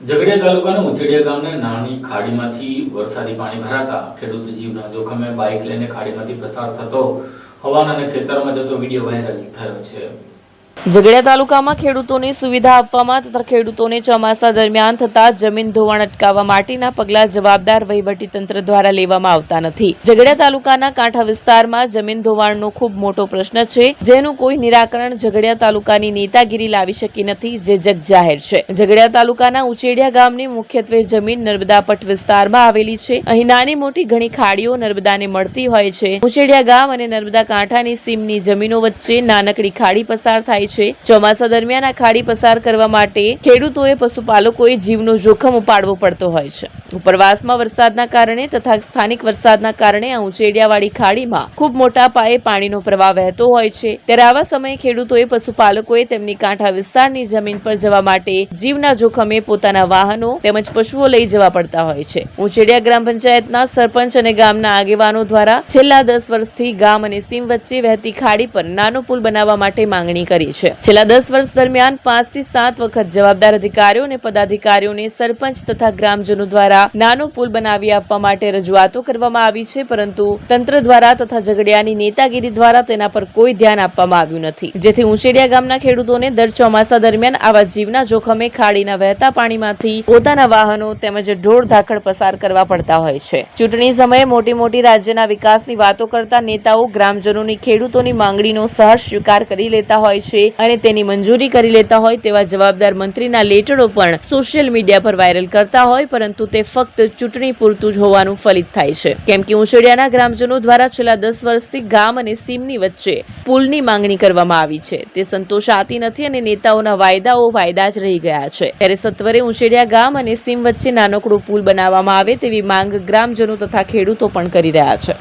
ઝઘડિયા તાલુકાના ઉચડિયા ગામને નાની ખાડીમાંથી વરસાદી પાણી ભરાતા ખેડૂત જીવના જોખમે બાઇક લઈને ખાડીમાંથી પસાર થતો હવાન ખેતરમાં જતો વીડિયો વાયરલ થયો છે. ઝઘડિયા તાલુકામાં ખેડૂતોને સુવિધા આપવામાં તથા ખેડૂતોને ચોમાસા દરમિયાન થતા જમીન ધોવાણ અટકાવવા માટેના પગલાં જવાબદાર વહીવટીતંત્ર દ્વારા લેવામાં આવતા નથી. ઝઘડિયા તાલુકાના કાંઠા વિસ્તારમાં જમીન ધોવાણનો ખૂબ મોટો પ્રશ્ન છે, જેનું કોઈ નિરાકરણ ઝઘડિયા તાલુકાની નેતાગીરી લાવી શકી નથી, જે જગજાહેર છે. ઝઘડિયા તાલુકાના ઉચેડિયા ગામની મુખ્યત્વે જમીન નર્મદા પટ વિસ્તારમાં આવેલી છે. અહીં નાની મોટી ઘણી ખાડીઓ નર્મદાને મળતી હોય છે. ઉચેડિયા ગામ અને નર્મદા કાંઠાની સીમની જમીનો વચ્ચે નાનકડી ખાડી પસાર થાય છે. ચોમાસા દરમિયાન આ ખાડી પસાર કરવા માટે ખેડૂતોએ, પશુપાલકોએ જીવનો જોખમ ઉપાડવો પડતો હોય છે. ઉપરવાસમાં વરસાદના કારણે તથા સ્થાનિક વરસાદના કારણે આ ઉંચેડિયાવાળી ખાડીમાં ખૂબ મોટા પાયે પાણીનો પ્રવાહ વહેતો હોય છે. ત્યારે આવા સમયે ખેડૂતોએ, પશુપાલકોએ તેમની કાંઠા વિસ્તારની જમીન પર જવા માટે જીવના જોખમે પોતાના વાહનો તેમજ પશુઓ લઈ જવા પડતા હોય છે. ઉંચેડિયા ગ્રામ પંચાયતના સરપંચ અને ગામના આગેવાનો દ્વારા છેલ્લા દસ વર્ષથી ગામ અને સીમ વચ્ચે વહેતી ખાડી પર નાનો પુલ બનાવવા માટે માંગણી કરી છે. છેલ્લા દસ વર્ષ દરમિયાન પાંચથી સાત વખત જવાબદાર અધિકારીઓ અને પદાધિકારીઓને સરપંચ તથા ગ્રામજનો દ્વારા નાનો પુલ બનાવી આપવા માટે રજૂઆતો કરવામાં આવી છે, પરંતુ તંત્ર દ્વારા તથા ઝઘડિયાની નેતાગીરી દ્વારા તેના પર કોઈ ધ્યાન આપવામાં આવ્યું નથી. જેથી ઉંચેડિયા ગામના ખેડૂતોને દર ચોમાસા દરમિયાન આવા જીવના જોખમે ખાડીના વહેતા પાણીમાંથી પોતાના વાહનો તેમજ ઢોર ધાકડ પસાર કરવા પડતા હોય છે. ચૂંટણી સમયે મોટી મોટી રાજ્યના વિકાસની વાતો કરતા નેતાઓ ગ્રામજનોની ખેડૂતોની માંગણીનો સહર્ષ સ્વીકાર કરી લેતા હોય છે અને તેની મંજૂરી કરી લેતા હોય તેવા જવાબદાર મંત્રીના લેટરો પણ સોશિયલ મીડિયા પર વાયરલ કરતા હોય, પરંતુ તે ફક્ત ચૂંટણી પૂરતું જ હોવાનું ફલિત થાય છે. કેમ કે ઉછેડિયાના ગ્રામજનો દ્વારા છેલ્લા દસ વર્ષથી ગામ અને સીમની વચ્ચે પુલની માંગણી કરવામાં આવી છે. તે સંતોષાતી નથી અને નેતાઓના વાયદાઓ વાયદા જ રહી ગયા છે. ત્યારે સત્વરે ઉછેડિયા ગામ અને સીમ વચ્ચે નાનકડો પુલ બનાવવામાં આવે તેવી માંગ ગ્રામજનો તથા ખેડૂતો પણ કરી રહ્યા છે.